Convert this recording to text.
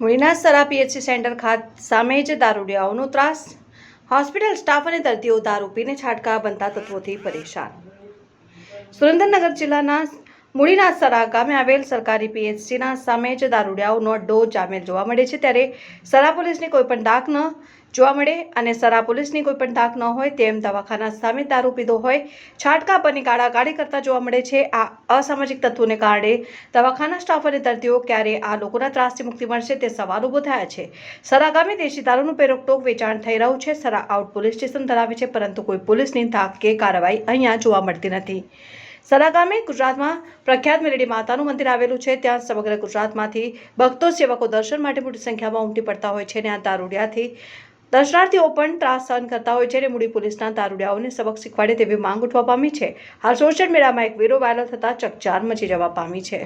મુળીના Sara PHC centre ખાત સામે જ દારૂડિયાઓનો ત્રાસ. હોસ્પિટલ સ્ટાફ અને દર્દીઓ દારૂ પીને છાટકા બનતા તત્વોથી પરેશાન. સુરેન્દ્રનગર જિલ્લાના મૂળીના સરા ગામે આવેલ સરકારી પીએચસીના સામે જ દારૂડિયાઓનો અડ્ડો જામેલ જોવા મળે છે. ત્યારે સરા પોલીસની કોઈ પણ ડાક ન જોવા મળે અને સરા પોલીસની કોઈ પણ ડાક ન હોય તેમ દવાખાના સામે દારૂ પીધો હોય, છાટકા પરની ગાળાગાળી કરતા જોવા મળે છે. આ અસામાજિક તત્વોને કારણે દવાખાના સ્ટાફ અને દર્દીઓ ક્યારે આ લોકોના ત્રાસથી મુક્તિ મળશે તે સવાલ ઊભો થયા છે. સરા ગામે દેશી દારૂનું પેરોકટોક વેચાણ થઈ રહ્યું છે. સરા આઉટ પોલીસ સ્ટેશન ધરાવે છે, પરંતુ કોઈ પોલીસની ધાક કે કાર્યવાહી અહીંયા જોવા મળતી નથી. સરા ગામે ગુજરાતમાં પ્રખ્યાત મેલડી માતાનું મંદિર આવેલું છે. ત્યાં સમગ્ર ગુજરાતમાંથી ભક્તો, સેવકો દર્શન માટે મોટી સંખ્યામાં ઉમટી પડતા હોય છે અને આ દારૂડિયાથી દર્શનાર્થીઓ પણ ત્રાસ સહન કરતા હોય છે અને મૂડી પોલીસના દારૂડિયાઓને સબક શીખવાડે તેવી માંગ ઉઠવા પામી છે. હાલ સોશિયલ મીડિયામાં એક વીરો વાયરલ થતાં ચકચાર મચી જવા પામી છે.